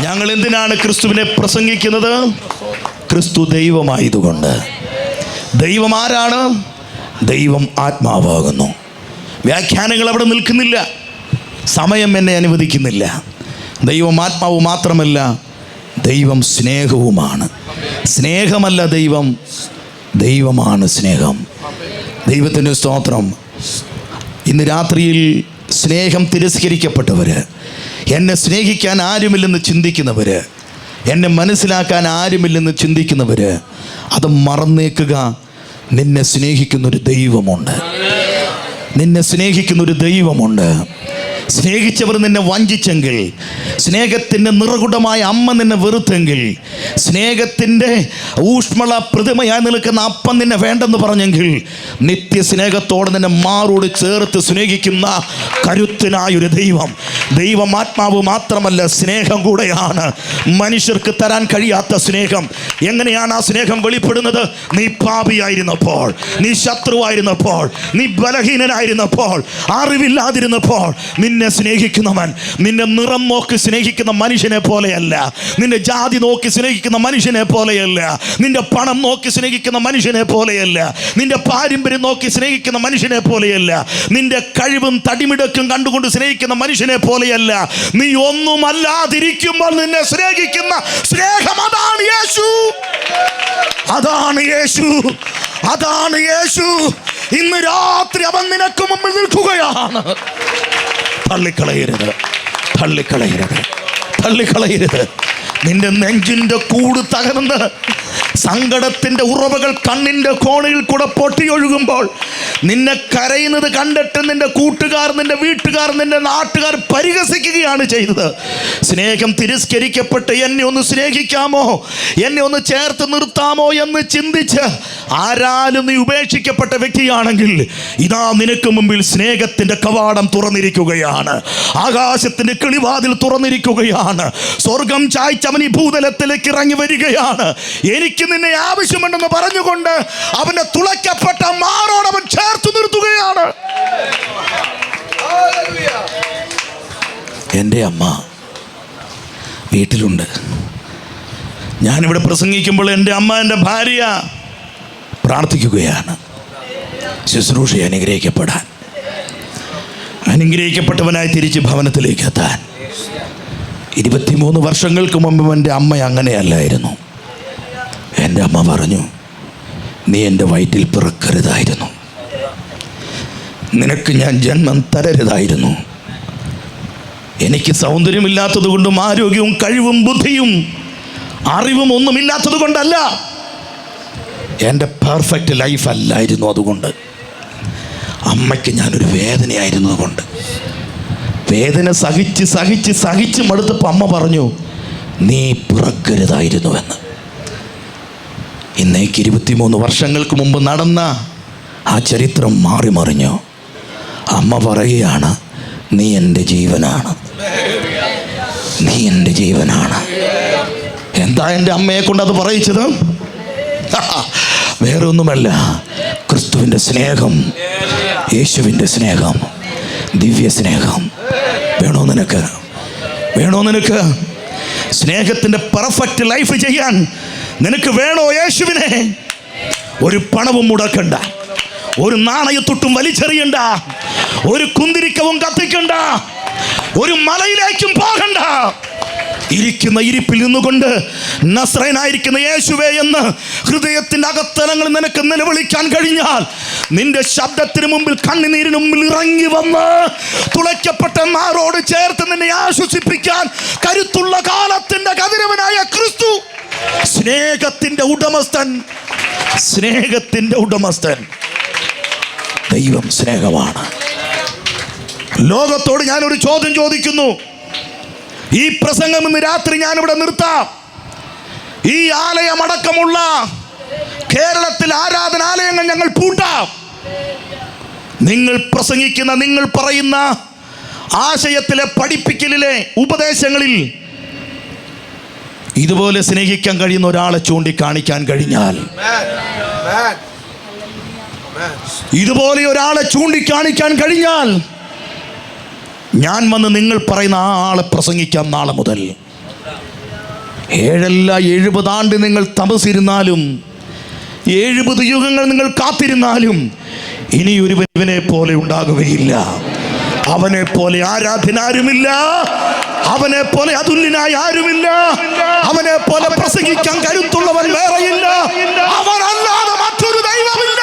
ഞങ്ങൾ എന്തിനാണ് ക്രിസ്തുവിനെ പ്രസംഗിക്കുന്നത്? ക്രിസ്തു ദൈവമായതുകൊണ്ട്. ദൈവം ആരാണ്? ദൈവം ആത്മാവാകുന്നു. വ്യാഖ്യാനങ്ങൾ അവിടെ നിൽക്കുന്നില്ല. സമയം എന്നെ അനുവദിക്കുന്നില്ല. ദൈവം ആത്മാവ് മാത്രമല്ല ദൈവം സ്നേഹവുമാണ്. സ്നേഹമല്ല ദൈവം ദൈവമാണ് സ്നേഹം. ദൈവത്തിന്റെ സ്തോത്രം. ഇന്ന് രാത്രിയിൽ സ്നേഹം തിരസ്കരിക്കപ്പെട്ടവർ എന്നെ സ്നേഹിക്കാൻ ആരുമില്ലെന്ന് ചിന്തിക്കുന്നവർ എന്നെ മനസ്സിലാക്കാൻ ആരുമില്ലെന്ന് ചിന്തിക്കുന്നവർ അത് മറന്നേക്കുക. നിന്നെ സ്നേഹിക്കുന്നൊരു ദൈവമുണ്ട്. നിന്നെ സ്നേഹിക്കുന്നൊരു ദൈവമുണ്ട്. സ്നേഹിച്ചവർ നിന്നെ വഞ്ചിച്ചെങ്കിൽ സ്നേഹത്തിന്റെ നിറകുടമായ അമ്മ നിന്നെ വെറുത്തെങ്കിൽ സ്നേഹത്തിന്റെ ഊഷ്മള പ്രതിമയായി നിൽക്കുന്ന അപ്പം നിന്നെ വേണ്ടെന്ന് പറഞ്ഞെങ്കിൽ നിത്യ നിത്യസ്നേഹത്തോടെ നിന്നെ മാറോട് ചേർത്ത് സ്നേഹിക്കുന്ന കരുത്തനായൊരു ദൈവം. ദൈവം ആത്മാവ് മാത്രമല്ല സ്നേഹം കൂടെയാണ്. മനുഷ്യർക്ക് തരാൻ കഴിയാത്ത സ്നേഹം. എങ്ങനെയാണ് ആ സ്നേഹം വെളിപ്പെടുന്നത്? നീ പാപിയായിരുന്നപ്പോൾ നീ ശത്രുവായിരുന്നപ്പോൾ നീ ബലഹീനനായിരുന്നപ്പോൾ അറിവില്ലാതിരുന്നപ്പോൾ നിന്നെ സ്നേഹിക്കുന്നവൻ നിന്നെ നിറം നോക്കി സ്നേഹിക്കുന്ന മനുഷ്യനെ പോലെയല്ല. നിന്റെ ജാതി നോക്കി സ്നേഹിക്കുന്ന മനുഷ്യനെ പോലെയല്ല. നിന്റെ പണം നോക്കി സ്നേഹിക്കുന്ന മനുഷ്യനെ പോലെയല്ല. നിന്റെ പാരമ്പര്യം നോക്കി സ്നേഹിക്കുന്ന മനുഷ്യനെ പോലെയല്ല. നിന്റെ കഴിവും തടിമിടക്കും കണ്ടുകൊണ്ട് സ്നേഹിക്കുന്ന മനുഷ്യനെ പോലെയല്ല. നീ ഒന്നുമല്ലാതിരിക്കുമ്പോൾ നിന്നെ സ്നേഹിക്കുന്ന സ്നേഹം അതാണ് യേശു. അതാണ് യേശു. അതാണ് യേശു. ഇന്ന് രാത്രി അവൻ നിനക്ക് മുമ്പിൽ നിൽക്കുകയാണ്. തള്ളിക്കളയരുത്. തള്ളിക്കളയരുത്. തള്ളിക്കളയരുത്. നിന്റെ നെഞ്ചിന്റെ കൂട് തകർന്ന് സങ്കടത്തിന്റെ ഉറവകൾ കണ്ണിന്റെ കോണിൽ കൂടെ പൊട്ടിയൊഴുകുമ്പോൾ നിന്നെ കരയുന്നത് കണ്ടിട്ട് നിന്റെ കൂട്ടുകാർ നിന്റെ വീട്ടുകാർ നിന്റെ നാട്ടുകാർ പരിഹസിക്കുകയാണ് ചെയ്തത്. സ്നേഹം തിരസ്കരിക്കപ്പെട്ട് എന്നെ ഒന്ന് സ്നേഹിക്കാമോ? എന്നെ ഒന്ന് ചേർത്ത് നിർത്താമോ എന്ന് ചിന്തിച്ച് ആരാലും നീ ഉപേക്ഷിക്കപ്പെട്ട വ്യക്തിയാണെങ്കിൽ ഇതാ നിനക്ക് മുമ്പിൽ സ്നേഹത്തിന്റെ കവാടം തുറന്നിരിക്കുകയാണ്. ആകാശത്തിന്റെ കിളിവാതിൽ തുറന്നിരിക്കുകയാണ്. സ്വർഗം ചായ്ച്ചവൻ ഈ ഭൂതലത്തിലേക്ക് ഇറങ്ങി വരികയാണ്. എനിക്ക് നിന്നെ ആവശ്യമുണ്ടെന്ന് പറഞ്ഞുകൊണ്ട് അവന്റെ തുളയ്ക്കപ്പെട്ട മാറോട് അവൻ ചേർത്ത് നിർത്തുകയാണ്. എന്റെ അമ്മ വീട്ടിലുണ്ട്. ഞാനിവിടെ പ്രസംഗിക്കുമ്പോൾ എന്റെ അമ്മ എന്റെ ഭാര്യ പ്രാർത്ഥിക്കുകയാണ്. ശുശ്രൂഷ അനുഗ്രഹിക്കപ്പെടാൻ. അനുഗ്രഹിക്കപ്പെട്ടവനായി തിരിച്ച് ഭവനത്തിലേക്ക് എത്താൻ. ഇരുപത്തിമൂന്ന് വർഷങ്ങൾക്ക് മുമ്പ് എന്റെ അമ്മ അങ്ങനെയല്ലായിരുന്നു. എന്റെ അമ്മ പറഞ്ഞു നീ എന്റെ വയറ്റിൽ പിറക്കരുതായിരുന്നു. നിനക്ക് ഞാൻ ജന്മം തരരുതായിരുന്നു. എനിക്ക് സൗന്ദര്യമില്ലാത്തത് കൊണ്ടും ആരോഗ്യവും കഴിവും ബുദ്ധിയും അറിവും ഒന്നുമില്ലാത്തത് കൊണ്ടല്ല. എന്റെ പെർഫെക്റ്റ് ലൈഫ് അല്ലായിരുന്നു അതുകൊണ്ട്. അമ്മയ്ക്ക് ഞാനൊരു വേദനയായിരുന്നു അതുകൊണ്ട്. വേദന സഹിച്ച് സഹിച്ച് സഹിച്ച് മടുത്തപ്പോൾ അമ്മ പറഞ്ഞു നീ പിറക്കരുതായിരുന്നുവെന്ന്. ഇന്നേക്ക് ഇരുപത്തിമൂന്ന് വർഷങ്ങൾക്ക് മുമ്പ് നടന്ന ആ ചരിത്രം മാറി മറിഞ്ഞു. അമ്മ പറയുകയാണ് നീ എന്റെ ജീവനാണ്. നീ എന്റെ ജീവനാണ്. എന്താ എന്റെ അമ്മയെ കൊണ്ട് അത് പറയിച്ചത്? വേറെ ഒന്നുമല്ല ക്രിസ്തുവിന്റെ സ്നേഹം യേശുവിന്റെ സ്നേഹം ദിവ്യ സ്നേഹം. വേണോ നിനക്ക്? വേണോ നിനക്ക്? സ്നേഹത്തിന്റെ പെർഫെക്റ്റ് ലൈഫ് ചെയ്യാൻ നിനക്ക് വേണോ യേശുവിനെ? ഒരു പണവും മുടക്കണ്ട. ഒരു നാണയത്തൊട്ടും വലിച്ചെറിയണ്ട. ഒരു കുന്തിരിക്കവും കത്തിക്കണ്ട. ഒരു മലയിലേക്കും പോകണ്ട. ഇരിക്കുന്ന ഇരിപ്പിൽ നിന്നുകൊണ്ട് നസ്രനായിരിക്കുന്ന യേശുവേ എന്ന് ഹൃദയത്തിന്റെ അകത്തലങ്ങൾ നിനക്ക് നിലവിളിക്കാൻ കഴിഞ്ഞാൽ നിന്റെ ശബ്ദത്തിന് മുമ്പിൽ കണ്ണുനീരിന് മുമ്പിൽ ഇറങ്ങി വന്ന് തുളയ്ക്കപ്പെട്ട മാറോട് ചേർത്ത് നിന്നെ ആശ്വസിപ്പിക്കാൻ കരുത്തുള്ള കാലത്തിന്റെ കതിരവനായ ക്രിസ്തു സ്നേഹത്തിന്റെ ഉടമസ്ഥൻ സ്നേഹത്തിന്റെ ഉടമസ്ഥൻ. ദൈവം സ്നേഹമാണ്. ലോകത്തോട് ഞാൻ ഒരു ചോദ്യം ചോദിക്കുന്നു. ഈ പ്രസംഗം ഇന്ന് രാത്രി ഇവിടെ നിർത്താം. ഈ ആലയമടക്കമുള്ള കേരളത്തിൽ ആരാധനാലയങ്ങൾ ഞങ്ങൾ പൂട്ടാം. നിങ്ങൾ പ്രസംഗിക്കുന്ന നിങ്ങൾ പറയുന്ന ആശയത്തിലെ പഠിപ്പിക്കലിലെ ഉപദേശങ്ങളിൽ ഇതുപോലെ സ്നേഹിക്കാൻ കഴിയുന്ന ഒരാളെ ചൂണ്ടിക്കാണിക്കാൻ കഴിഞ്ഞാൽ ഇതുപോലെ ഒരാളെ ചൂണ്ടിക്കാണിക്കാൻ കഴിഞ്ഞാൽ ഞാൻ വന്ന് നിങ്ങൾ പറയുന്ന ആ ആളെ പ്രസംഗിക്കാം നാളെ മുതൽ. ഏഴല്ല എഴുപതാണ്ട് നിങ്ങൾ തപസിരുന്നാലും എഴുപത് യുഗങ്ങൾ നിങ്ങൾ കാത്തിരുന്നാലും ഇനി ഒരുവനെ പോലെ ഉണ്ടാകുകയില്ല. അവനെ പോലെ ആരാധനാരുമില്ല. അവനെ പോലെ അതുല്യനായി ആരുമില്ല. അവനെ പോലെ പ്രസംഗിക്കാൻ കരുത്തുള്ളവൻ വേറെയില്ല. അവനല്ലാതെ മറ്റൊരു ദൈവമില്ല.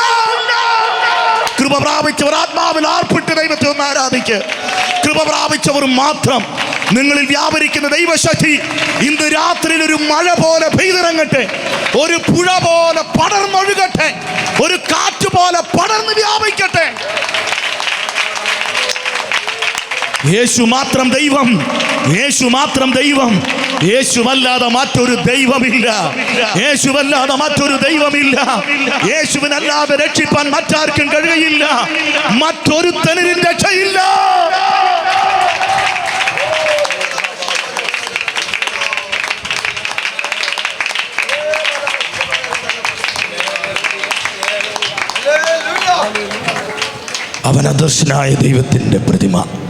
കൃപ പ്രാപിച്ചവർ ആത്മാവിൽ ആർപ്പിട്ട് ദൈവത്തെ ഒന്ന് ആരാധിക്ക്. കൃപ പ്രാപിച്ചവർ മാത്രം നിങ്ങളിൽ വ്യാപരിക്കുന്ന ദൈവശക്തി ഇന്ന് രാത്രിയിൽ ഒരു മഴ പോലെ പെയ്തിറങ്ങട്ടെ. ഒരു പുഴ പോലെ പടർന്നൊഴുകട്ടെ. ഒരു കാറ്റ് പോലെ പടർന്ന് വ്യാപിക്കട്ടെ. യേശു മാത്രം ദൈവം. യേശു മാത്രം ദൈവം. യേശുവല്ലാതെ മറ്റൊരു ദൈവമില്ല. യേശുവല്ലാതെ മറ്റൊരു ദൈവമില്ല. യേശുവിനല്ലാതെ രക്ഷിപ്പാൻ മറ്റാർക്കും കഴിയില്ല. മറ്റൊരു മറ്റൊരുത്തനും രക്ഷയില്ല. അവൻ അദർശനായ ദൈവത്തിന്റെ പ്രതിമ.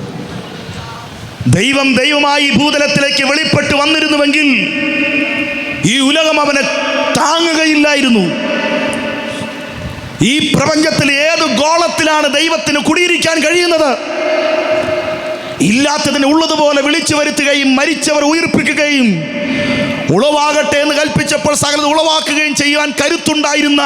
ദൈവം ദൈവമായി ഭൂതലത്തിലേക്ക് വെളിപ്പെട്ട് വന്നിരുന്നുവെങ്കിൽ ഈ ഉലകം അവനെ താങ്ങുകയില്ലായിരുന്നു. ഈ പ്രപഞ്ചത്തിൽ ഏത് ഗോളത്തിലാണ് ദൈവത്തിന് കുടിയിരിക്കാൻ കഴിയുന്നത്? ഇല്ലാത്തതിന് ഉള്ളതുപോലെ വിളിച്ചു വരുത്തുകയും മരിച്ചവർ ഉയർപ്പിക്കുകയും ഉളവാകട്ടെ എന്ന് കൽപ്പിച്ചപ്പോൾ സകലത് ഉളവാക്കുകയും ചെയ്യുവാൻ കരുത്തുണ്ടായിരുന്ന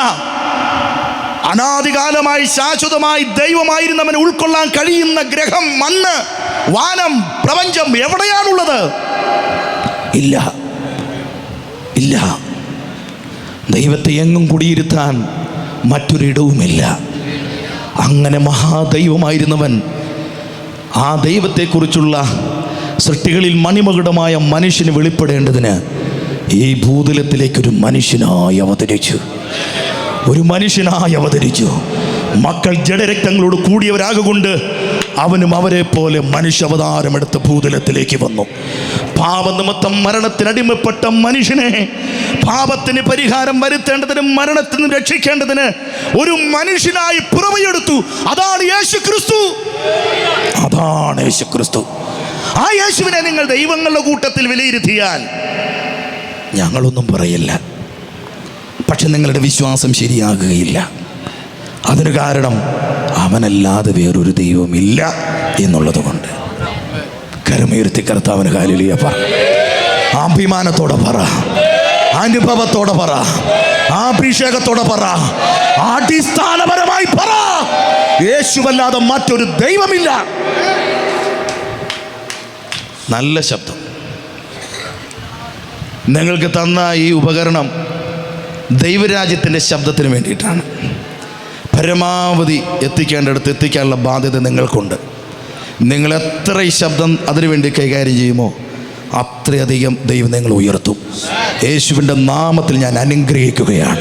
അനാദികാലമായി ശാശ്വതമായി ദൈവമായിരുന്നവനെ ഉൾക്കൊള്ളാൻ കഴിയുന്ന ഗ്രഹം മണ്ണ്. വാനം പ്രപഞ്ചം എവിടെയാണുള്ളത്? ഇല്ല. ഇല്ല. ദൈവത്തെ എങ്ങും കുടിയിരുത്താൻ മറ്റൊരിടവുമില്ല അങ്ങനെ മഹാദൈവമായിരുന്നവൻ ആ ദൈവത്തെക്കുറിച്ചുള്ള സൃഷ്ടികളിൽ മണിമകുടമായ മനുഷ്യന് വെളിപ്പെടേണ്ടതിന് ഈ ഭൂതലത്തിലേക്കൊരു മനുഷ്യനായി അവതരിച്ചു. ഒരു മനുഷ്യനായി അവതരിച്ചു. മക്കൾ ജഡരക്തങ്ങളോട് കൂടിയവരാകൊണ്ട് അവനും അവരെ പോലെ മനുഷ്യാവതാരമെടുത്ത് ഭൂതലത്തിലേക്ക് വന്നു. പാപനിമിത്തം മരണത്തിനടിമപ്പെട്ട മനുഷ്യനെ പാപത്തിന് പരിഹാരം വരുത്തേണ്ടതിന് മരണത്തിൽ നിന്ന് രക്ഷിക്കേണ്ടതിന് ഒരു മനുഷ്യനായി പുറമെടുത്തു അതാണ് യേശു ക്രിസ്തു അതാണ് യേശു ക്രിസ്തു ആ യേശുവിനെ നിങ്ങൾ ദൈവങ്ങളുടെ കൂട്ടത്തിൽ വിലയിരുത്തിയാൽ ഞങ്ങളൊന്നും പറയില്ല. പക്ഷെ നിങ്ങളുടെ വിശ്വാസം ശരിയാകുകയില്ല. അതിന് കാരണം അവനല്ലാതെ വേറൊരു ദൈവമില്ല എന്നുള്ളത് കൊണ്ട് കരമുയർത്തി കർത്താവിന് കാലിലിയ പറ. അഭിമാനത്തോടെ പറ. അനുഭവത്തോടെ പറ. അഭിഷേകത്തോടെ പറ. അടിസ്ഥാനപരമായി പറ. യേശുവല്ലാതെ മറ്റൊരു ദൈവമില്ല. നല്ല ശബ്ദം. നിങ്ങൾക്ക് തന്ന ഈ ഉപകരണം ദൈവരാജ്യത്തിന്റെ ശബ്ദത്തിന് വേണ്ടിയിട്ടാണ്. പരമാവധി എത്തിക്കേണ്ടടുത്ത് എത്തിക്കാനുള്ള ബാധ്യത നിങ്ങൾക്കുണ്ട്. നിങ്ങൾ എത്ര ഈ ശബ്ദം അതിനുവേണ്ടി കൈകാര്യം ചെയ്യുമോ അത്രയധികം ദൈവം നിങ്ങൾ ഉയർത്തും. യേശുവിന്റെ നാമത്തിൽ ഞാൻ അനുഗ്രഹിക്കുകയാണ്.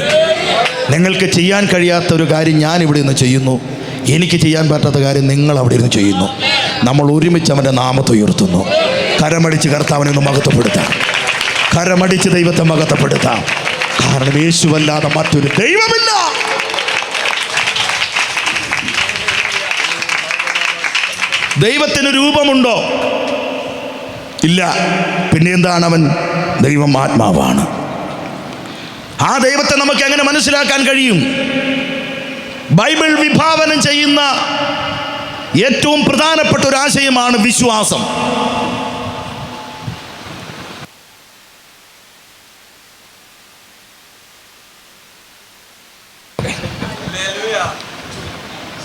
നിങ്ങൾക്ക് ചെയ്യാൻ കഴിയാത്ത ഒരു കാര്യം ഞാൻ ഇവിടെ നിന്ന് ചെയ്യുന്നു. എനിക്ക് ചെയ്യാൻ പറ്റാത്ത കാര്യം നിങ്ങൾ അവിടെ ഇരുന്ന് ചെയ്യുന്നു. നമ്മൾ ഒരുമിച്ച് അവന്റെ നാമത്തെ ഉയർത്തുന്നു. കരമടിച്ച് കർത്താവിനെ ഒന്ന് മഹത്വപ്പെടുത്താം. കരമടിച്ച് ദൈവത്തെ മഹത്വപ്പെടുത്താം. കാരണം യേശുവല്ലാതെ മറ്റൊരു ദൈവമില്ല. ദൈവത്തിന് രൂപമുണ്ടോ? ഇല്ല. പിന്നെ എന്താണ് അവൻ? ദൈവം ആത്മാവാണ്. ആ ദൈവത്തെ നമുക്ക് എങ്ങനെ മനസ്സിലാക്കാൻ കഴിയും? ബൈബിൾ വിഭാവനം ചെയ്യുന്ന ഏറ്റവും പ്രധാനപ്പെട്ട ഒരു ആശയമാണ് വിശ്വാസം.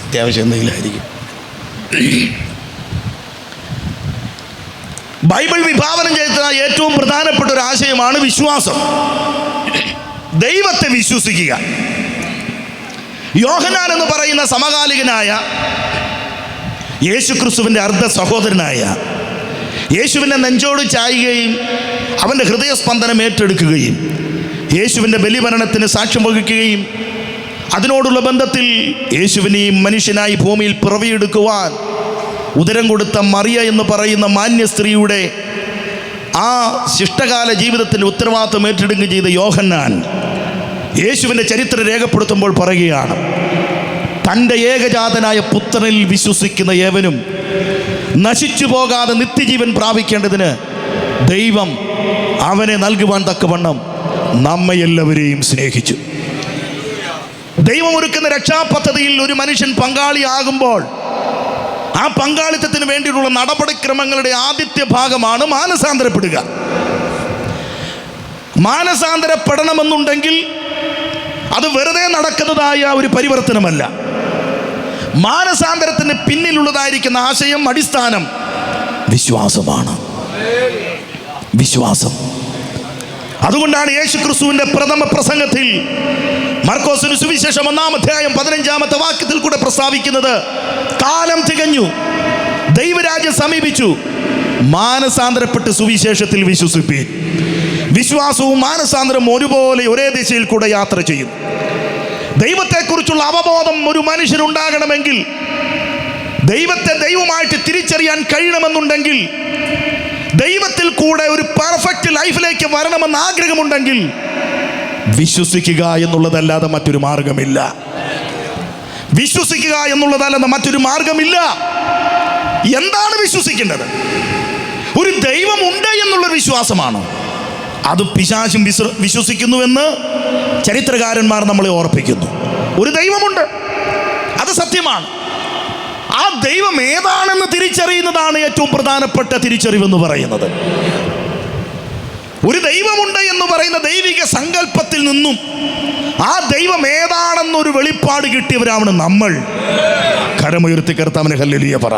അത്യാവശ്യം എന്തെങ്കിലുമായിരിക്കും ബൈബിൾ വിഭാവനം ചെയ്ത ഏറ്റവും പ്രധാനപ്പെട്ട ഒരു ആശയമാണ് വിശ്വാസം. ദൈവത്തെ വിശ്വസിക്കുക. യോഹനാൻ എന്ന് പറയുന്ന സമകാലികനായ യേശുക്രിസ്തുവിന്റെ അർദ്ധ സഹോദരനായ യേശുവിനെ നെഞ്ചോട് ചായുകയും അവന്റെ ഹൃദയസ്പന്ദനം ഏറ്റെടുക്കുകയും യേശുവിന്റെ ബലിമരണത്തിന് സാക്ഷ്യം വഹിക്കുകയും അതിനോടുള്ള ബന്ധത്തിൽ യേശുവിനെയും മനുഷ്യനായി ഭൂമിയിൽ പിറവിയെടുക്കുവാൻ ഉദരം കൊടുത്ത മറിയ എന്ന് പറയുന്ന മാന്യ സ്ത്രീയുടെ ആ ശിഷ്ടകാല ജീവിതത്തിന്റെ ഉത്തരവാദിത്വം ഏറ്റെടുക്കുകയും ചെയ്ത യോഹന്നാൻ യേശുവിന്റെ ചരിത്രം രേഖപ്പെടുത്തുമ്പോൾ പറയുകയാണ് തന്റെ ഏകജാതനായ പുത്രനിൽ വിശ്വസിക്കുന്ന ഏവനും നശിച്ചു പോകാതെ നിത്യജീവൻ പ്രാപിക്കേണ്ടതിന് ദൈവം അവനെ നൽകുവാൻ തക്കവണ്ണം നമ്മെ എല്ലാവരെയും സ്നേഹിച്ചു. ദൈവം ഒരുക്കുന്ന രക്ഷാപദ്ധതിയിൽ ഒരു മനുഷ്യൻ പങ്കാളിയാകുമ്പോൾ ആ പങ്കാളിത്തത്തിന് വേണ്ടിയിട്ടുള്ള നടപടിക്രമങ്ങളുടെ ആദ്യത്തെ ഭാഗമാണ് മാനസാന്തരപ്പെടുക. മാനസാന്തരപ്പെടണമെന്നുണ്ടെങ്കിൽ അത് വെറുതെ നടക്കുന്നതായ ഒരു പരിവർത്തനമല്ല. മാനസാന്തരത്തിന് പിന്നിലുള്ളതായിരിക്കുന്ന ആശയം അടിസ്ഥാനം വിശ്വാസമാണ്. വിശ്വാസം. അതുകൊണ്ടാണ് യേശു ക്രിസ്തുവിന്റെ പ്രഥമ പ്രസംഗത്തിൽ മർക്കോസിന് സുവിശേഷം ഒന്നാം അധ്യായം പതിനഞ്ചാമത്തെ വാക്യത്തിൽ കൂടെ പ്രസ്താവിക്കുന്നത് കാലം തികഞ്ഞു ദൈവരാജ്യം സമീപിച്ചു മാനസാന്തരപ്പെട്ട് സുവിശേഷത്തിൽ വിശ്വസിപ്പി വിശ്വാസവും മാനസാന്തരവും ഒരുപോലെ ഒരേ ദിശയിൽ കൂടെ യാത്ര ചെയ്യും. ദൈവത്തെക്കുറിച്ചുള്ള അവബോധം ഒരു മനുഷ്യനുണ്ടാകണമെങ്കിൽ ദൈവത്തെ ദൈവമായിട്ട് തിരിച്ചറിയാൻ കഴിയണമെന്നുണ്ടെങ്കിൽ ദൈവത്തിൽ കൂടെ ഒരു പെർഫെക്റ്റ് ലൈഫിലേക്ക് വരണമെന്ന് ആഗ്രഹമുണ്ടെങ്കിൽ വിശ്വസിക്കുക എന്നുള്ളതല്ലാതെ മറ്റൊരു മാർഗമില്ല. വിശ്വസിക്കുക എന്നുള്ളതല്ലാതെ മറ്റൊരു മാർഗമില്ല. എന്താണ് വിശ്വസിക്കേണ്ടത്? ഒരു ദൈവമുണ്ട് എന്നുള്ള വിശ്വാസമാണ്. അത് പിശാചും വിശ്വ വിശ്വസിക്കുന്നുവെന്ന് ചരിത്രകാരന്മാർ നമ്മളെ ഓർപ്പിക്കുന്നു. ഒരു ദൈവമുണ്ട്. അത് സത്യമാണ്. ആ ദൈവം ഏതാണെന്ന് തിരിച്ചറിയുന്നതാണ് ഏറ്റവും പ്രധാനപ്പെട്ട തിരിച്ചറിവെന്ന് പറയുന്നത്. ഒരു ദൈവമുണ്ട് എന്ന് പറയുന്ന ദൈവിക സങ്കല്പത്തിൽ നിന്നും ആ ദൈവം ഏതാണെന്നൊരു വെളിപ്പാട് കിട്ടിയവരാണ് നമ്മൾ. കരമുയർത്തി കർത്താവിന് ഹല്ലേലൂയ പറ.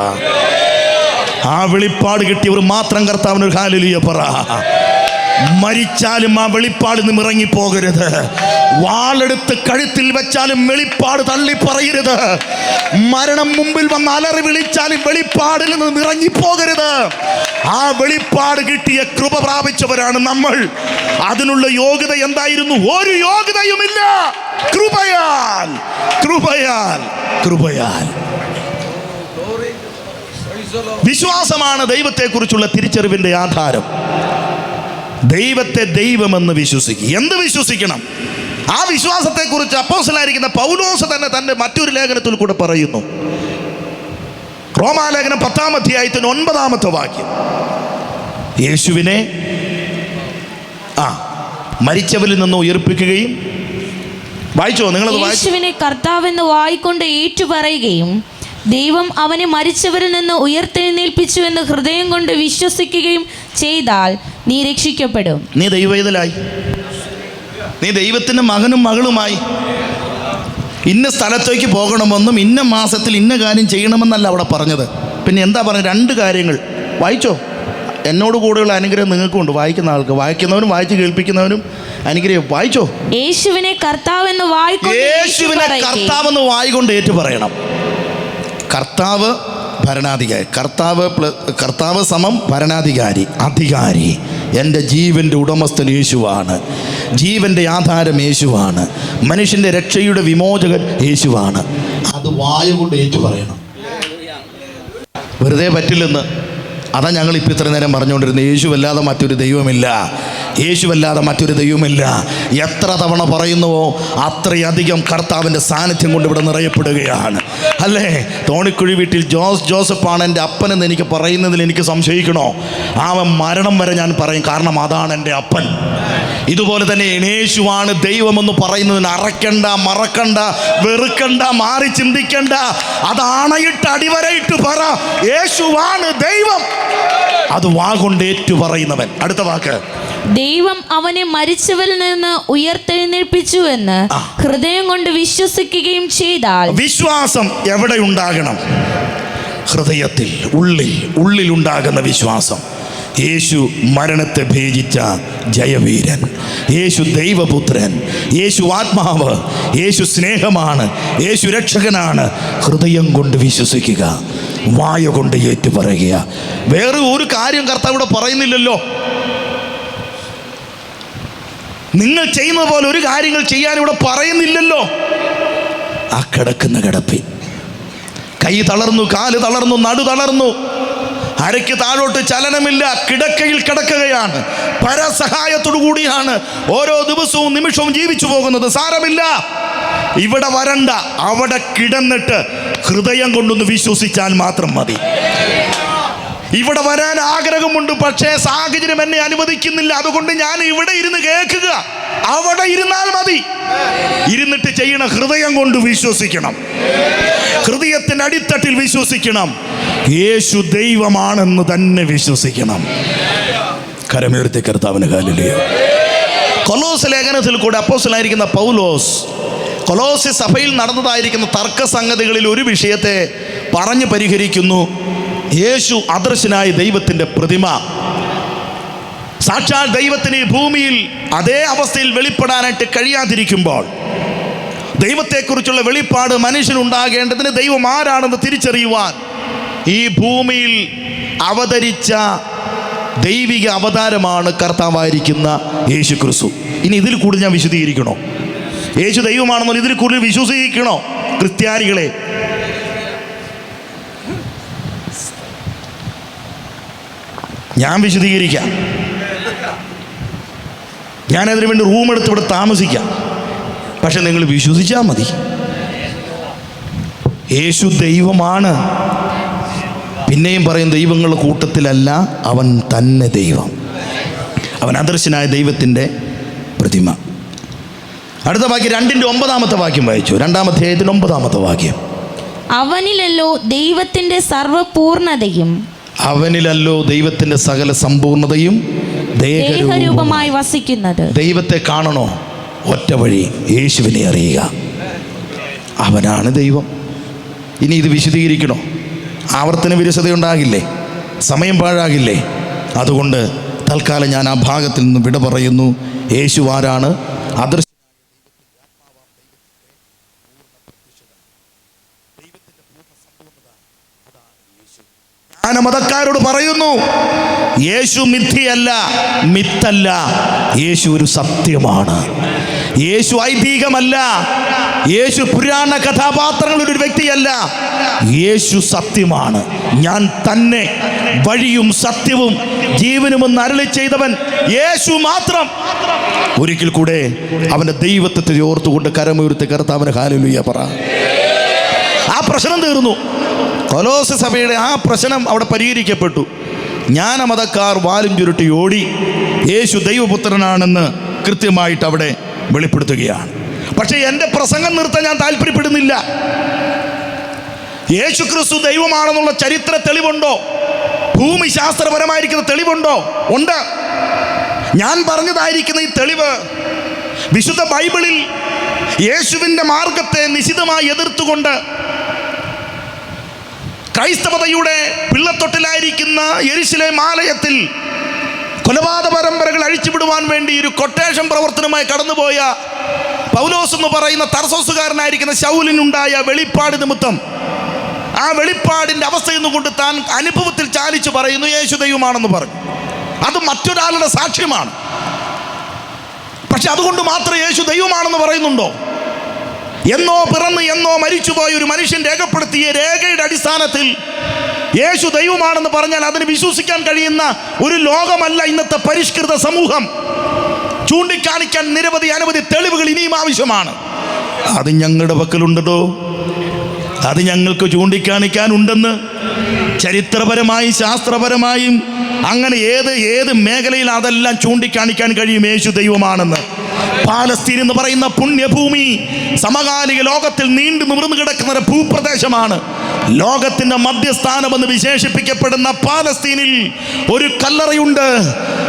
ആ വെളിപ്പാട് കിട്ടിയവർ മാത്രം കർത്താവിന് ഒരു ഹാലലിയ പറ. മരിച്ചാലും ആ വെളിപ്പാട് നിന്ന് ഇറങ്ങിപ്പോകരുത്. വാളെടുത്ത് കഴുത്തിൽ വെച്ചാലും വെളിപ്പാട് തള്ളി പറയരുത്. മരണം മുമ്പിൽ വന്ന് അലറി വിളിച്ചാലും വെളിപ്പാടിൽ നിന്ന് ഇറങ്ങിപ്പോകരുത്. ആ വെളിപ്പാട് കിട്ടിയ കൃപ പ്രാപിച്ചവരാണ് നമ്മൾ. അതിനുള്ള യോഗ്യത എന്തായിരുന്നു? ഒരു യോഗ്യതയുമില്ല. കൃപയാൽ കൃപയാൽ കൃപയാൽ. വിശ്വാസമാണ് ദൈവത്തെക്കുറിച്ചുള്ള തിരിച്ചറിവിന്റെ ആധാരം. ദൈവത്തെ ദൈവമെന്ന് വിശ്വസിക്കുക. എന്ത് വിശ്വസിക്കണം? ആ വിശ്വാസത്തെക്കുറിച്ച് അപ്പോസലായിരിക്കുന്ന പൗലോസ് തന്നെ തന്റെ മറ്റൊരു ലേഖനത്തിൽ കൂടെ പറയുന്നു. റോമാലേഖനം പത്താം അധ്യായത്തിന് ഒൻപതാമത്തെ വാക്യം. യേശുവിനെ ആ മരിച്ചവരിൽ നിന്ന് ഉയർപ്പിക്കുകയും വായിച്ചോ വായിച്ചു? യേശുവിനെ കർത്താവെന്ന് വായിക്കൊണ്ട് ഏറ്റുപറയുകയും ദൈവം അവനെ മരിച്ചവരിൽ നിന്ന് ഉയർത്തെഴുന്നേൽപ്പിച്ചു എന്ന് ഹൃദയം കൊണ്ട് വിശ്വസിക്കുകയും ചെയ്താൽ നീ രക്ഷിക്കപ്പെടും. നീ ദൈവവേദലായി നീ ദൈവത്തിന്റെ മകനും മകളുമായി ഇന്ന സ്ഥലത്തേക്ക് പോകണമെന്നും ഇന്ന മാസത്തിൽ ഇന്ന കാര്യം ചെയ്യണമെന്നല്ല അവിടെ പറഞ്ഞത്. പിന്നെ എന്താ പറഞ്ഞത് രണ്ട് കാര്യങ്ങൾ. വായിച്ചോ? എന്നോട് കൂടെയുള്ള അനുഗ്രഹം നിങ്ങൾക്കുണ്ട്. വായിക്കുന്ന ആൾക്ക്. വായിക്കുന്നവനും വായിച്ച് കേൾപ്പിക്കുന്നവനും അനുഗ്രഹം. വായിച്ചോ? യേശുവിനെ കർത്താവെന്ന് വായിക്കൊണ്ട് യേശുവിനെ കർത്താവെന്ന് വായിക്കൊണ്ട് ഏറ്റു പറയണം കർത്താവ് ഭരണാധികാരി. കർത്താവ് കർത്താവ് സമം ഭരണാധികാരി അധികാരി. എന്റെ ജീവന്റെ ഉടമസ്ഥൻ യേശുവാണ്. ജീവന്റെ ആധാരം യേശുവാണ്. മനുഷ്യന്റെ രക്ഷയുടെ വിമോചകൻ യേശുവാണ്. അത് വായു കൊണ്ട് ഏറ്റു പറയണം. വെറുതെ പറ്റില്ലെന്ന്. അതാ ഞങ്ങൾ ഇപ്പം ഇത്ര നേരം പറഞ്ഞുകൊണ്ടിരുന്നത്. യേശുവല്ലാതെ മറ്റൊരു ദൈവമില്ല. യേശുവല്ലാതെ മറ്റൊരു ദൈവമില്ല. എത്ര തവണ പറയുന്നുവോ അത്രയധികം കർത്താവിന്റെ സാന്നിധ്യം കൊണ്ട് ഇവിടെ നിറയപ്പെടുകയാണ്. അല്ലേ? തോണിക്കുഴി വീട്ടിൽ ജോസ് ജോസഫാണ് എന്റെ അപ്പനെന്ന് എനിക്ക് പറയുന്നതിൽ എനിക്ക് സംശയിക്കണോ? അവൻ മരണം വരെ ഞാൻ പറയും കാരണം അതാണ് എന്റെ അപ്പൻ. ഇതുപോലെ തന്നെ യേശുവാണ് ദൈവമെന്ന് പറയുന്നതിന് അറക്കണ്ട മറക്കണ്ട വെറുക്കണ്ട മാറി ചിന്തിക്കണ്ട. അതാണയിട്ട് അടിവരയിട്ട് പറ യേശുവാണ് ദൈവം. അത് വാഗൊണ്ട് ഏറ്റു പറയുന്നവൻ അടുത്ത വാക്ക്. ദൈവം അവനെ മരിച്ചവരിൽ നിന്ന് ഉയർത്തെഴുന്നേൽപ്പിച്ചു എന്ന് ഹൃദയം കൊണ്ട് വിശ്വസിക്കുകയും ചെയ്താൽ വിശ്വാസം എവിടെ ഉണ്ടാകണം? ഹൃദയത്തിൽ ഉള്ളിൽ ഉള്ളിൽ ഉണ്ടാകുന്ന വിശ്വാസം. യേശു മരണത്തെ ഭേജിച്ച ജയവീരൻ യേശു ദൈവപുത്രൻ യേശു ആത്മാവ് യേശു സ്നേഹമാണ് യേശു രക്ഷകനാണ്. ഹൃദയം കൊണ്ട് വിശ്വസിക്കുക വായ കൊണ്ട് ഏറ്റുപറയുക. വേറെ ഒരു കാര്യം കർത്താവ് ഇവിടെ പറയുന്നില്ലല്ലോ. നിങ്ങൾ ചെയ്യുന്ന പോലെ ഒരു കാര്യങ്ങൾ ചെയ്യാൻ ഇവിടെ പറയുന്നില്ലല്ലോ. ആ കിടക്കുന്ന കിടപ്പിൽ. കൈ തളർന്നു കാൽ തളർന്നു നടു തളർന്നു. അരയ്ക്ക് താഴോട്ട് ചലനമില്ല കിടക്കയിൽ കിടക്കുകയാണ്. പരസഹായത്തോടു കൂടിയാണ് ഓരോ ദിവസവും നിമിഷവും ജീവിച്ചു പോകുന്നത്. സാരമില്ല. ഇവിടെ വരണ്ട അവിടെ കിടന്നിട്ട് ഹൃദയം കൊണ്ടൊന്ന് വിശ്വസിച്ചാൽ മാത്രം മതി. ഇവിടെ വരാൻ ആഗ്രഹമുണ്ട് പക്ഷേ സാഹചര്യം എന്നെ അനുവദിക്കുന്നില്ല. അതുകൊണ്ട് ഞാൻ ഇവിടെ ഇരുന്ന് കേൾക്കുക. അവിടെ ഇരുന്നാൽ മതി. ഇരുന്നിട്ട് ചെയ്യണ ഹൃദയം കൊണ്ട് വിശ്വസിക്കണം. ഹൃദയത്തിന്റെ അടിത്തട്ടിൽ വിശ്വസിക്കണം. യേശു ദൈവമാണെന്ന് തന്നെ വിശ്വസിക്കണം. കരമേർത്തി കർത്താവിന് കാലിലെയോ കൊലോസ് ലേഖനത്തിൽ കൂടെ അപ്പോസിലായിരിക്കുന്ന പൗലോസ് കൊലോസ് സഭയിൽ നടന്നതായിരിക്കുന്ന തർക്ക സംഗതികളിൽ ഒരു വിഷയത്തെ പറഞ്ഞു പരിഹരിക്കുന്നു. യേശു അദർശനായ ദൈവത്തിന്റെ പ്രതിമ. സാക്ഷാൽ ദൈവത്തിന് ഈ ഭൂമിയിൽ അതേ അവസ്ഥയിൽ വെളിപ്പെടാനായിട്ട് കഴിയാതിരിക്കുമ്പോൾ ദൈവത്തെക്കുറിച്ചുള്ള വെളിപ്പാട് മനുഷ്യനുണ്ടാകേണ്ടതിന് ദൈവം ആരാണെന്ന് തിരിച്ചറിയുവാൻ ഈ ഭൂമിയിൽ അവതരിച്ച ദൈവിക അവതാരമാണ് കർത്താവായിരിക്കുന്ന യേശു ക്രിസ്തു ഇനി ഇതിൽ കൂടുതൽ ഞാൻ വിശദീകരിക്കണോ? യേശു ദൈവമാണെന്നുള്ള ഇതിൽ കൂടുതൽ വിശ്വസിക്കണോ? ക്രിസ്ത്യാനികളെ ഞാൻ വിശദീകരിക്കാം. ഞാനതിനു വേണ്ടി റൂം എടുത്ത് ഇവിടെ താമസിക്കാം. പക്ഷെ നിങ്ങൾ വിശ്വസിച്ചാൽ മതി. യേശു ദൈവമാണ്. പിന്നെയും പറയും ദൈവങ്ങളുടെ കൂട്ടത്തിലല്ല അവൻ തന്നെ ദൈവം. അവൻ അദർശനായ ദൈവത്തിന്റെ പ്രതിമ. അടുത്ത വാക്യം രണ്ടിന്റെ ഒമ്പതാമത്തെ വാക്യം വായിച്ചു. രണ്ടാമത്തെ അധ്യായത്തിന്റെ ഒമ്പതാമത്തെ വാക്യം. അവനിലല്ലോ ദൈവത്തിന്റെ സർവപൂർണതയും അവനിലല്ലോ ദൈവത്തിന്റെ സകല സമ്പൂർണതയും ദേഹരൂപമായി വസിക്കുന്നത്. ദൈവത്തെ കാണണോ? ഒറ്റ വഴി യേശുവിനെ അറിയുക. അവനാണ് ദൈവം. ഇനി ഇത് വിശദീകരിക്കണോ? ആവർത്തന വിരസതയുണ്ടാകില്ലേ സമയം പാഴാകില്ലേ? അതുകൊണ്ട് തൽക്കാലം ഞാൻ ആ ഭാഗത്തിൽ നിന്ന് വിട പറയുന്നു. യേശു ആരാണ്? അദൃശ്യ ഞാൻ മതക്കാരോട് പറയുന്നു യേശു മിഥിയല്ല മിത്തല്ല. യേശു ഒരു സത്യമാണ്. യേശു ഐതിഹ്യമല്ല. യേശു പുരാണ കഥാപാത്രങ്ങളുടെ ഒരു വ്യക്തിയല്ല. യേശു സത്യമാണ്. ഞാൻ തന്നെ വഴിയും സത്യവും ജീവനുമെന്ന് അരളി ചെയ്തവൻ യേശു മാത്രം. ഒരിക്കൽ കൂടെ അവന്റെ ദൈവത്വത്തെ ഓർത്തുകൊണ്ട് കരമുയർത്തി കർത്താവിന് ഹാലുലുയ്യ പറ. ആ പ്രശ്നം തീർന്നു. കൊലോസ് സഭയുടെ ആ പ്രശ്നം അവിടെ പരിഹരിക്കപ്പെട്ടു. ജ്ഞാനമതക്കാർ വാലും ചുരുട്ടി ഓടി യേശു ദൈവപുത്രനാണെന്ന് കൃത്യമായിട്ട് അവിടെ വെളിപ്പെടുത്തുകയാണ്. പക്ഷേ എന്റെ പ്രസംഗം നിർത്താൻ ഞാൻ താല്പര്യപ്പെടുന്നില്ല. യേശു ക്രിസ്തു ദൈവമാണെന്നുള്ള ചരിത്ര തെളിവുണ്ടോ? ഭൂമിശാസ്ത്രപരമായിരിക്കുന്ന തെളിവുണ്ടോ? ഉണ്ട്. ഞാൻ പറഞ്ഞതായിരിക്കുന്ന ഈ തെളിവ് വിശുദ്ധ ബൈബിളിൽ യേശുവിന്റെ മാർഗത്തെ നിശിതമായി എതിർത്തുകൊണ്ട് ക്രൈസ്തവതയുടെ പിള്ളത്തൊട്ടിലായിരിക്കുന്ന എരിശിലെ മാലയത്തിൽ കൊലപാതക പരമ്പരകൾ അഴിച്ചുവിടുവാൻ വേണ്ടി ഒരു കൊട്ടേഷൻ പ്രവർത്തനമായി കടന്നുപോയ പൗലോസ് എന്ന് പറയുന്ന തർസോസുകാരനായിരിക്കുന്ന ശൗലിനുണ്ടായ വെളിപ്പാട് നിമിത്തം ആ വെളിപ്പാടിന്റെ അവസ്ഥയെന്ന് കൊണ്ട് താൻ അനുഭവത്തിൽ ചാലിച്ചു പറയുന്നു യേശു ദൈവമാണെന്ന് പറഞ്ഞു. അത് മറ്റൊരാളുടെ സാക്ഷ്യമാണ്. പക്ഷെ അതുകൊണ്ട് മാത്രം യേശു ദൈവമാണെന്ന് പറയുന്നുണ്ടോ? എന്നോ പിറന്ന് എന്നോ മരിച്ചുപോയ ഒരു മനുഷ്യൻ രേഖപ്പെടുത്തിയ രേഖയുടെ അടിസ്ഥാനത്തിൽ യേശു ദൈവമാണെന്ന് പറഞ്ഞാൽ അതിന് വിശ്വസിക്കാൻ കഴിയുന്ന ഒരു ലോകമല്ല ഇന്നത്തെ പരിഷ്കൃത സമൂഹം. ചൂണ്ടിക്കാണിക്കാൻ നിരവധി അനവധി തെളിവുകൾ ഇനിയും ആവശ്യമാണ്. അത് ഞങ്ങളുടെ പക്കലുണ്ടോ അത് ഞങ്ങൾക്ക് ചൂണ്ടിക്കാണിക്കാനുണ്ടെന്ന് ചരിത്രപരമായും ശാസ്ത്രപരമായും അങ്ങനെ ഏത് ഏത് മേഖലയിൽ അതെല്ലാം ചൂണ്ടിക്കാണിക്കാൻ കഴിയും യേശു ദൈവമാണെന്ന്. പാലസ്തീൻ എന്ന് പറയുന്ന പുണ്യഭൂമി സമകാലിക ലോകത്തിൽ നീണ്ടു നിവർന്നു കിടക്കുന്ന ഒരു ഭൂപ്രദേശമാണ്. ലോകത്തിന്റെ മധ്യസ്ഥാനമെന്ന് വിശേഷിപ്പിക്കപ്പെടുന്ന പാലസ്തീനിൽ ഒരു കല്ലറയുണ്ട്.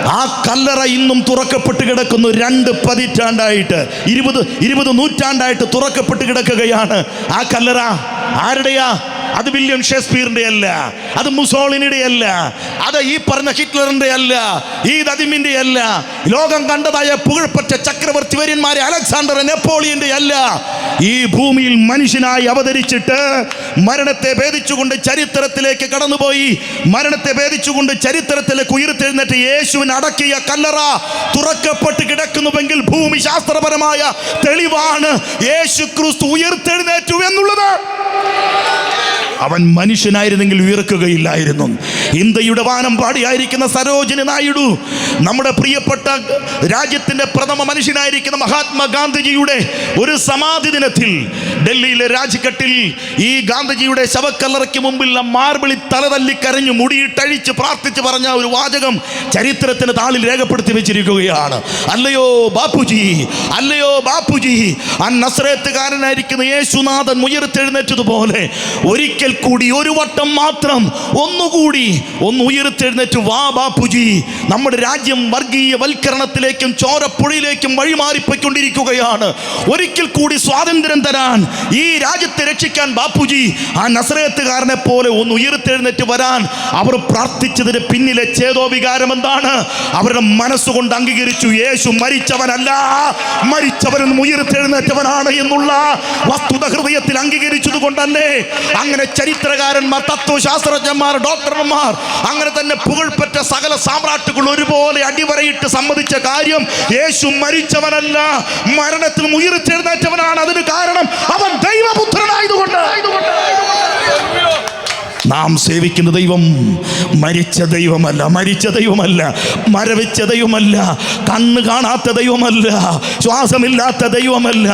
ആ കല്ലറ ഇന്നും തുറക്കപ്പെട്ട് കിടക്കുന്നു രണ്ട് പതിറ്റാണ്ടായിട്ട്. ഇരുപത് ഇരുപത് നൂറ്റാണ്ടായിട്ട് തുറക്കപ്പെട്ട് കിടക്കുകയാണ്. ആ കല്ലറ ആരുടെയാ? അത് വില്യം ഷേക്സ്പിയറിന്റെ അല്ല അത് മുസോളിനിയുടെ അല്ല അത് ഈ പറഞ്ഞ ഹിറ്റ്ലറിന്റെ അല്ല ഈ ദതിമിന്റെ അല്ല. ലോകം കണ്ടതായ പുകഴ്പ്പെട്ട ചക്രവർത്തി വര്യന്മാരെ അലക്സാണ്ടർ നെപ്പോളിയന്റെ അല്ല. ഈ ഭൂമിയിൽ മനുഷ്യനായി അവതരിച്ചിട്ട് മരണത്തെ ഭേദിച്ചുകൊണ്ട് ചരിത്രത്തിലേക്ക് കടന്നുപോയി. മരണത്തെ ഭേദിച്ചുകൊണ്ട് ചരിത്രത്തിലേക്ക് ഉയർത്തെഴുന്നേറ്റ് യേശുവിന് അടക്കിയ കല്ലറ തുറക്കപ്പെട്ട് കിടക്കുന്നുവെങ്കിൽ ഭൂമി ശാസ്ത്രപരമായ തെളിവാണ്. യേശു ക്രിസ്തു ഉയർത്തെഴുന്നേറ്റു എന്നുള്ളത്. അവൻ മനുഷ്യനായിരുന്നെങ്കിൽ ഉയർക്കുകയില്ലായിരുന്നു ഇന്ത്യയുടെ വാനം പാടിയായിരിക്കുന്ന സരോജിനി നായിഡു നമ്മുടെ പ്രിയപ്പെട്ട രാജ്യത്തിന്റെ പ്രഥമ മനുഷ്യനായിരിക്കുന്ന മഹാത്മാഗാന്ധിജിയുടെ ഒരു സമാധി ദിനത്തിൽ ഡൽഹിയിലെ രാജ്ഘട്ടിൽ ഈ ഗാന്ധിജിയുടെ ശവക്കല്ലറയ്ക്ക് മുമ്പിൽ മാർബിളി തലതല്ലി കരഞ്ഞു മുടിയിട്ടഴിച്ച് പ്രാർത്ഥിച്ച് പറഞ്ഞ ഒരു വാചകം ചരിത്രത്തിന് താളിൽ രേഖപ്പെടുത്തി വെച്ചിരിക്കുകയാണ്. അല്ലയോ ബാപ്പുജി അല്ലയോ ബാപ്പുജി ആ നസ്രേത്തുകാരനായിരിക്കുന്ന യേശുനാഥൻ ഉയർത്തെഴുന്നേറ്റതുപോലെ ഒരിക്കൽ കൂടി ഒരു വട്ടം മാത്രം ഒന്നുകൂടി ഒന്ന് ഉയർത്തെഴുന്നേറ്റ് വാ ബാപ്പുജി. നമ്മുടെ രാജ്യം വർഗീയ വൽക്കരണത്തിലേക്കും ചോരപ്പുഴയിലേക്കും വഴിമാറിപ്പോയിക്കൊണ്ടിരിക്കുകയാണ്. ഒരിക്കൽ കൂടി സ്വാതന്ത്ര്യം തരാൻ ഈ രാജ്യത്തെ രക്ഷിക്കാൻ ബാപ്പുജി ആ നസ്രയത്തുകാരനെ പോലെ ഒന്ന് ഉയർത്തെഴുന്നേറ്റ് വരാൻ അവർ പ്രാർത്ഥിച്ചതിന് പിന്നിലെ ചേതോ വികാരം എന്താണ്? അവരുടെ മനസ്സുകൊണ്ട് അംഗീകരിച്ചു യേശു മരിച്ചവനല്ല മരിച്ചവനും ഉയർത്തെഴുന്നേറ്റവനാണ് എന്നുള്ള വസ്തുത ഹൃദയത്തിൽ അംഗീകരിച്ചത് കൊണ്ടല്ലേ അങ്ങനെ ചരിത്രകാരന്മാർ തത്വശാസ്ത്രജ്ഞന്മാർ ഡോക്ടർമാർ അങ്ങനെ തന്നെ പുകഴ്പറ്റ സകല സാമ്രാട്ടുകൾ ഒരുപോലെ അടിവരയിട്ട് സമ്മതിച്ച കാര്യം യേശു മരിച്ചവനല്ല മരണത്തിൽ ഉയർച്ചെഴുന്നേറ്റവനാണ് അതിന് കാരണം അവൻ ദൈവപുത്രനായതുകൊണ്ട്. നാം സേവിക്കുന്ന ദൈവം മരിച്ച ദൈവമല്ല മരിച്ച ദൈവമല്ല മരവിച്ച ദൈവമല്ല കണ്ണ് കാണാത്ത ദൈവമല്ല ശ്വാസമില്ലാത്ത ദൈവമല്ല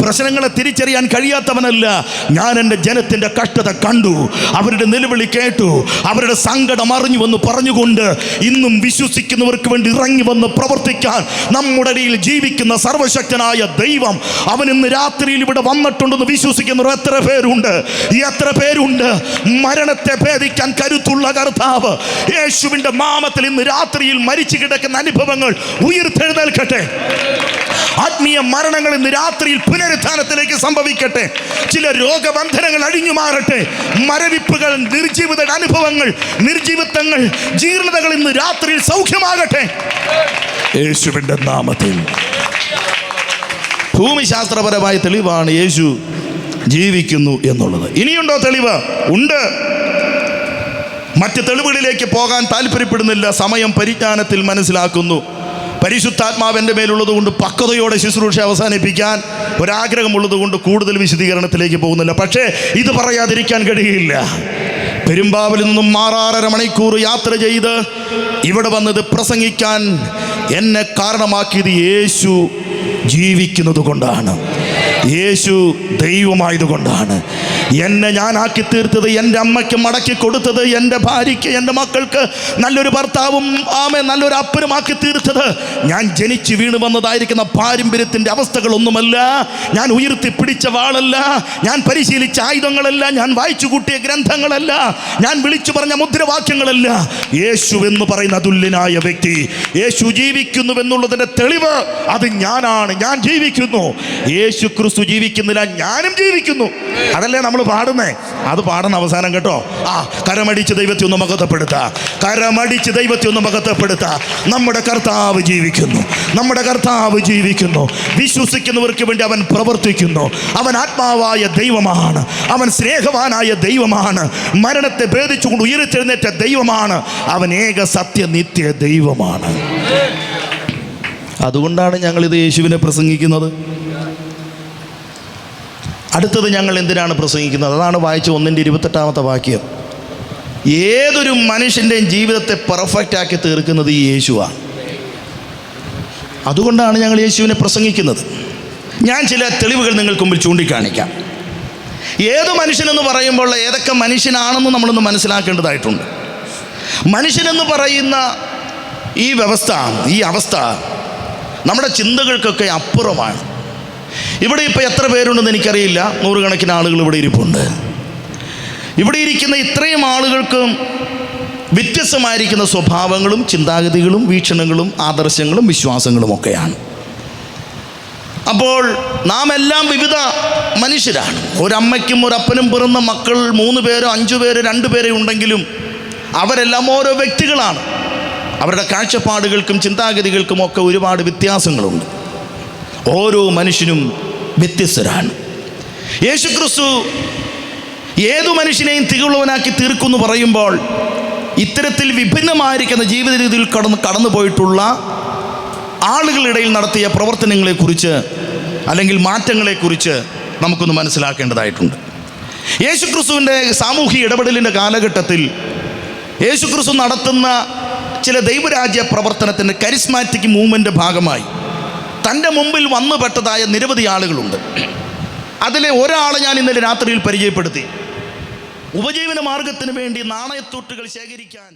പ്രശ്നങ്ങളെ തിരിച്ചറിയാൻ കഴിയാത്തവനല്ല. ഞാൻ എന്റെ ജനത്തിന്റെ കഷ്ടത കണ്ടു അവരുടെ നിലവിളി കേട്ടു അവരുടെ സങ്കടം അറിഞ്ഞു വന്ന് പറഞ്ഞുകൊണ്ട് ഇന്നും വിശ്വസിക്കുന്നവർക്ക് വേണ്ടി ഇറങ്ങി വന്ന് പ്രവർത്തിക്കാൻ നമ്മുടെ ഇടയിൽ ജീവിക്കുന്ന സർവശക്തനായ ദൈവം അവൻ ഇന്ന് രാത്രിയിൽ ഇവിടെ വന്നിട്ടുണ്ടെന്ന് വിശ്വസിക്കുന്നവർ എത്ര പേരുണ്ട്? എത്ര പേരുണ്ട്? മരണത്തെ ഭേദിക്കാൻ കരുത്തുള്ള കർത്താവ്. യേശുവിന്റെ മാമത്തിൽ ഇന്ന് രാത്രിയിൽ മരിച്ചു കിടക്കുന്ന അനുഭവങ്ങൾ ഉയർത്തെഴുന്നേൽക്കട്ടെ. ആത്മീയ മരണങ്ങൾ ഇന്ന് രാത്രിയിൽ പുനരുത്ഥാനത്തിലേക്ക് സംഭവിക്കട്ടെ. ചില രോഗബന്ധനങ്ങൾ അഴിഞ്ഞു മാറട്ടെ. മരവിപ്പുകൾ നിർജീവിത അനുഭവങ്ങൾ നിർജീവിതങ്ങൾ ജീർണതകൾ ഇന്ന് രാത്രിയിൽ സൗഖ്യമാകട്ടെ. യേശുവിന്റെ നാമത്തിൽ. ഭൂമിശാസ്ത്രപരമായ തെളിവാണ് യേശു ജീവിക്കുന്നു എന്നുള്ളത്. ഇനിയുണ്ടോ തെളിവ്? ഉണ്ട്. മറ്റ് തെളിവുകളിലേക്ക് പോകാൻ താല്പര്യപ്പെടുന്നില്ല. സമയം പരിജ്ഞാനത്തിൽ മനസ്സിലാക്കുന്നു. പരിശുദ്ധാത്മാവിന്റെ മേലുള്ളത് കൊണ്ട് പക്വതയോടെ ശുശ്രൂഷ അവസാനിപ്പിക്കാൻ ഒരാഗ്രഹമുള്ളത് കൊണ്ട് കൂടുതൽ വിശദീകരണത്തിലേക്ക് പോകുന്നില്ല. പക്ഷേ ഇത് പറയാതിരിക്കാൻ കഴിയില്ല. പെരുമ്പാവിൽ നിന്നും മാറാറര മണിക്കൂർ യാത്ര ചെയ്ത് ഇവിടെ വന്നത് പ്രസംഗിക്കാൻ എന്നെ കാരണമാക്കിയത് യേശു ജീവിക്കുന്നത് കൊണ്ടാണ്. യേശു ദൈവമായതുകൊണ്ടാണ്. എന്നെ ഞാനാക്കി തീർത്തത് എന്റെ അമ്മയ്ക്ക് മടക്കി കൊടുത്തത് എന്റെ ഭാര്യയ്ക്ക് എന്റെ മക്കൾക്ക് നല്ലൊരു ഭർത്താവും ആമെ നല്ലൊരു അപ്പനും അപ്പനുമാക്കി തീർത്തത് ഞാൻ ജനിച്ച് വീണ് വന്നതായിരിക്കുന്ന പാരമ്പര്യത്തിന്റെ അവസ്ഥകളൊന്നുമല്ല. ഞാൻ ഉയർത്തി പിടിച്ച വാളല്ല. ഞാൻ പരിശീലിച്ച ആയുധങ്ങളല്ല. ഞാൻ വായിച്ചു കൂട്ടിയ ഗ്രന്ഥങ്ങളല്ല. ഞാൻ വിളിച്ചു പറഞ്ഞ മുദ്രാവാക്യങ്ങളല്ല. യേശു എന്ന് പറയുന്ന അതുല്യനായ വ്യക്തി യേശു ജീവിക്കുന്നുവെന്നുള്ളതിന്റെ തെളിവ് അത് ഞാനാണ്. ഞാൻ ജീവിക്കുന്നു. യേശു ക്രിസ്തു ജീവിക്കുന്നില്ല ഞാനും ജീവിക്കുന്നു. അതല്ലേ നമ്മൾ പാടുന്നേ. അത് പാടുന്ന അവസാനം കേട്ടോ. ആ കരമടിച്ച് ദൈവത്തെ ഒന്ന് മകത്തപ്പെടുത്ത കരമടിച്ച് ദൈവത്തെ ഒന്ന് മകത്തപ്പെടുത്ത നമ്മുടെ കർത്താവ് ജീവിക്കുന്നു. നമ്മുടെ കർത്താവ് ജീവിക്കുന്നു. വിശ്വസിക്കുന്നവർക്ക് വേണ്ടി അവൻ പ്രവർത്തിക്കുന്നു. അവൻ ആത്മാവായ ദൈവമാണ്. അവൻ സ്നേഹവാനായ ദൈവമാണ്. മരണത്തെ ഭേദിച്ചുകൊണ്ട് ഉയർത്തെഴുന്നേറ്റ ദൈവമാണ്. അവൻ ഏക സത്യനിത്യ ദൈവമാണ്. അതുകൊണ്ടാണ് ഞങ്ങളിത് യേശുവിനെ പ്രസംഗിക്കുന്നത്. അടുത്തത് ഞങ്ങൾ എന്തിനാണ് പ്രസംഗിക്കുന്നത്? അതാണ് വായിച്ച ഒന്നിന്റെ ഇരുപത്തെട്ടാമത്തെ വാക്യം. ഏതൊരു മനുഷ്യന്റെയും ജീവിതത്തെ പെർഫെക്റ്റ് ആക്കി തീർക്കുന്നത് ഈ യേശുവാണ്. അതുകൊണ്ടാണ് ഞങ്ങൾ യേശുവിനെ പ്രസംഗിക്കുന്നത്. ഞാൻ ചില തെളിവുകൾ നിങ്ങൾക്ക് മുമ്പിൽ ചൂണ്ടിക്കാണിക്കാം. ഏത് മനുഷ്യനെന്ന് പറയുമ്പോൾ ഏതൊക്കെ മനുഷ്യനാണെന്ന് നമ്മളൊന്ന് മനസ്സിലാക്കേണ്ടതായിട്ടുണ്ട്. മനുഷ്യനെന്ന് പറയുന്ന ഈ വ്യവസ്ഥ ഈ അവസ്ഥ നമ്മുടെ ചിന്തകൾക്കൊക്കെ അപ്പുറമാണ്. ഇവിടെ ഇപ്പോൾ എത്ര പേരുണ്ടെന്ന് എനിക്കറിയില്ല. നൂറുകണക്കിന് ആളുകൾ ഇവിടെ ഇരിപ്പുണ്ട്. ഇവിടെ ഇരിക്കുന്ന ഇത്രയും ആളുകൾക്കും വ്യത്യസ്തമായിരിക്കുന്ന സ്വഭാവങ്ങളും ചിന്താഗതികളും വീക്ഷണങ്ങളും ആദർശങ്ങളും വിശ്വാസങ്ങളും ഒക്കെയാണ്. അപ്പോൾ നാം എല്ലാം വിവിധ മനുഷ്യരാണ്. ഒരമ്മയ്ക്കും ഒരപ്പനും പിറന്ന മക്കൾ മൂന്ന് പേരോ അഞ്ചു പേരോ രണ്ട് പേരോ ഉണ്ടെങ്കിലും അവരെല്ലാം ഓരോ വ്യക്തികളാണ്. അവരുടെ കാഴ്ചപ്പാടുകൾക്കും ചിന്താഗതികൾക്കും ഒക്കെ ഒരുപാട് വ്യത്യാസങ്ങളുണ്ട്. ഓരോ മനുഷ്യനും വ്യത്യസ്തരാണ്. യേശുക്രിസ്തു ഏതു മനുഷ്യനെയും തികവുള്ളവനാക്കി തീർക്കുമെന്ന് പറയുമ്പോൾ ഇത്തരത്തിൽ വിഭിന്നമായിരിക്കുന്ന ജീവിത രീതിയിൽ കടന്ന് കടന്നു പോയിട്ടുള്ള ആളുകളിടയിൽ നടത്തിയ പ്രവർത്തനങ്ങളെക്കുറിച്ച് അല്ലെങ്കിൽ മാറ്റങ്ങളെക്കുറിച്ച് നമുക്കൊന്ന് മനസ്സിലാക്കേണ്ടതായിട്ടുണ്ട്. യേശുക്രിസ്തുവിന്റെ സാമൂഹിക ഇടപെടലിന്റെ കാലഘട്ടത്തിൽ യേശുക്രിസ്തു നടത്തുന്ന ചില ദൈവരാജ്യ പ്രവർത്തനത്തിന്റെ കരിസ്മാറ്റിക് മൂവ്മെന്റ് ഭാഗമായി തന്റെ മുമ്പിൽ വന്നുപെട്ടതായ നിരവധി ആളുകളുണ്ട്. അതിലെ ഒരാളെ ഞാൻ ഇന്നലെ രാത്രിയിൽ പരിചയപ്പെടുത്തി. ഉപജീവന മാർഗത്തിന് വേണ്ടി നാണയത്തൂട്ടുകൾ ശേഖരിക്കാൻ